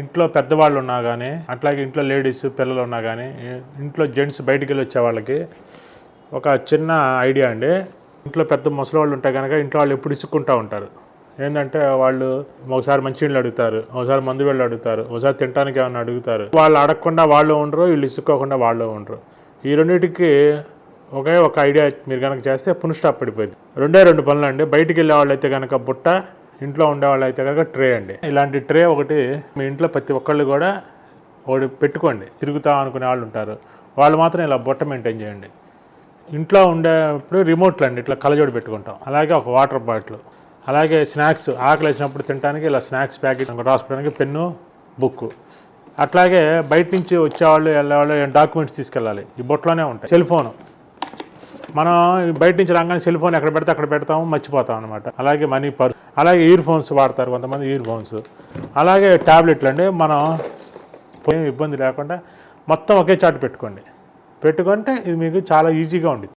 ఇంట్లో పెద్దవాళ్ళు ఉన్నా కానీ అట్లాగే ఇంట్లో లేడీస్ పిల్లలు ఉన్నా కానీ ఇంట్లో జెంట్స్ బయటికి వెళ్ళి వచ్చే వాళ్ళకి ఒక చిన్న ఐడియా అండి. ఇంట్లో పెద్ద ముసలి వాళ్ళు ఉంటే కనుక ఇంట్లో వాళ్ళు ఎప్పుడు ఇసుక్కుంటూ ఉంటారు. ఏంటంటే వాళ్ళు ఒకసారి మంచినీళ్ళు అడుగుతారు ఒకసారి మందు వెళ్ళి అడుగుతారు ఒకసారి తినడానికి ఏమైనా అడుగుతారు. వాళ్ళు అడగకుండా వాళ్ళు ఉండరు వీళ్ళు ఇసుక్కోకుండా వాళ్ళు ఉండరు. ఈ రెండింటికి ఒకే ఒక ఐడియా మీరు కనుక చేస్తే పునుష్టాప్ పడిపోయింది. రెండే రెండు పనులు అండి. బయటికి వెళ్ళే వాళ్ళు అయితే కనుక బుట్ట ఇంట్లో ఉండేవాళ్ళు అయితే కనుక ట్రే అండి. ఇలాంటి ట్రే ఒకటి మీ ఇంట్లో ప్రతి ఒక్కళ్ళు కూడా ఒకటి పెట్టుకోండి. తిరుగుతా అనుకునే వాళ్ళు ఉంటారు. వాళ్ళు మాత్రం ఇలా బొట్ట మెయింటైన్ చేయండి. ఇంట్లో ఉండేప్పుడు రిమోట్లు అండి. ఇట్లా కలజోడి పెట్టుకుంటాం. అలాగే ఒక వాటర్ బాటిల్. అలాగే స్నాక్స్. ఆకలి వేసినప్పుడు తినడానికి ఇలా స్నాక్స్ ప్యాకెట్ రాసుకోవడానికి పెన్ను బుక్ అట్లాగే బయట నుంచి వచ్చేవాళ్ళు వెళ్ళేవాళ్ళు డాక్యుమెంట్స్ తీసుకెళ్ళాలి. ఈ బొట్లోనే ఉంటాయి. Cell phone. మనం బయట నుంచి రాగానే సెల్ ఫోన్ ఎక్కడ పెడితే అక్కడ పెడతాము మర్చిపోతాం అనమాట అలాగే మనీ పర్ అలాగే ఇయర్ ఫోన్స్ వాడతారు కొంతమంది ఇయర్ ఫోన్స్ అలాగే ట్యాబ్లెట్లు అండి మనం ఇబ్బంది లేకుండా మొత్తం ఒకే చాటు పెట్టుకోండి. పెట్టుకుంటే ఇది మీకు చాలా ఈజీగా ఉంది